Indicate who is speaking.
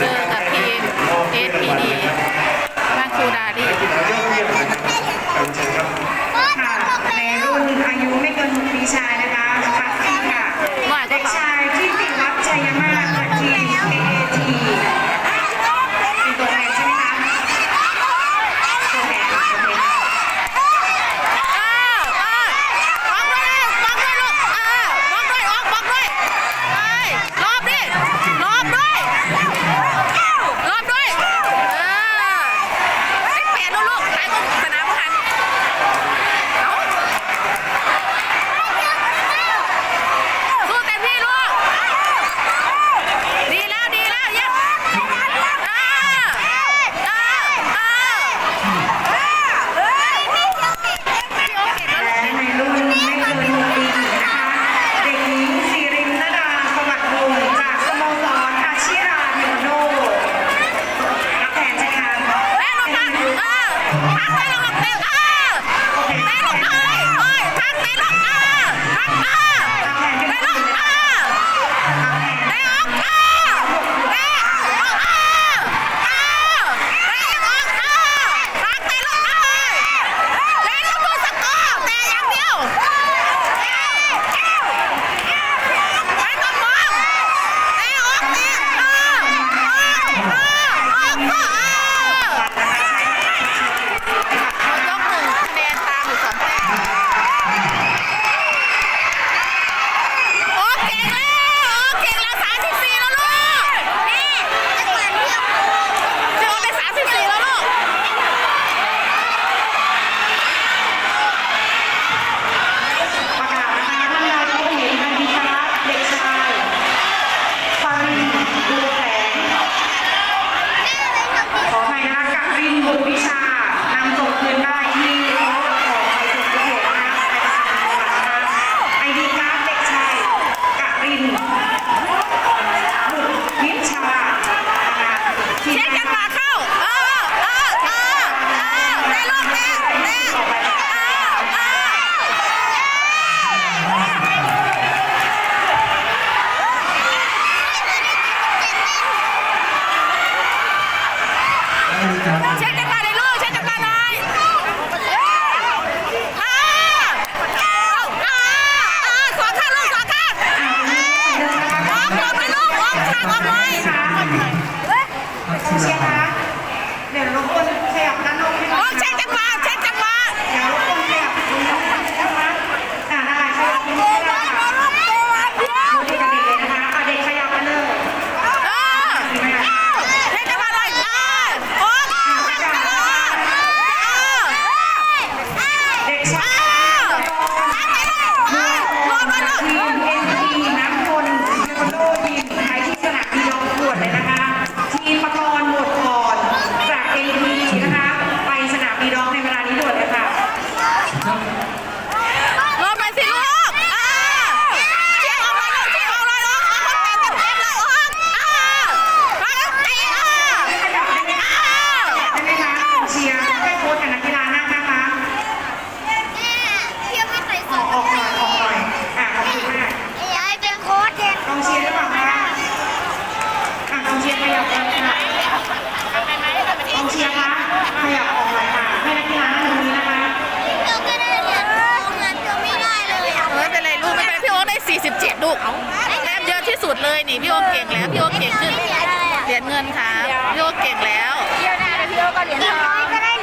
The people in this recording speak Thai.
Speaker 1: เจอกับทีม TPD พีางคูดาดี
Speaker 2: ในรุ่นอายุไม่เกิน6ปีชายนะคะฝั่งทีค่ะเด็กชายที่ติวัฒน์ชัยมาศที
Speaker 1: ยากออกหมาย
Speaker 2: ปากให้
Speaker 1: นักกีฬานตรงนี้
Speaker 2: นะคะ เราก็ได้เหรียญท
Speaker 1: องนั้น
Speaker 2: เก็ไม่ได้เลยเอะไม่
Speaker 1: เป็นไรลู
Speaker 2: ก
Speaker 1: ไม่
Speaker 2: เป็นพี่โอ๊คได้ 47 ลูกเอาแต้มเยอะที่สุดเลยนี่พี่
Speaker 1: โอ๊คเก่งแล้วพี่โอ๊คเก่ง
Speaker 2: ขึ้น ได้เหรียญเงินค่ะพี่โอ๊คเก่งแล้วเดี๋ยวหน้า
Speaker 1: เดี๋ยวพี่โอก็เหรียญทอง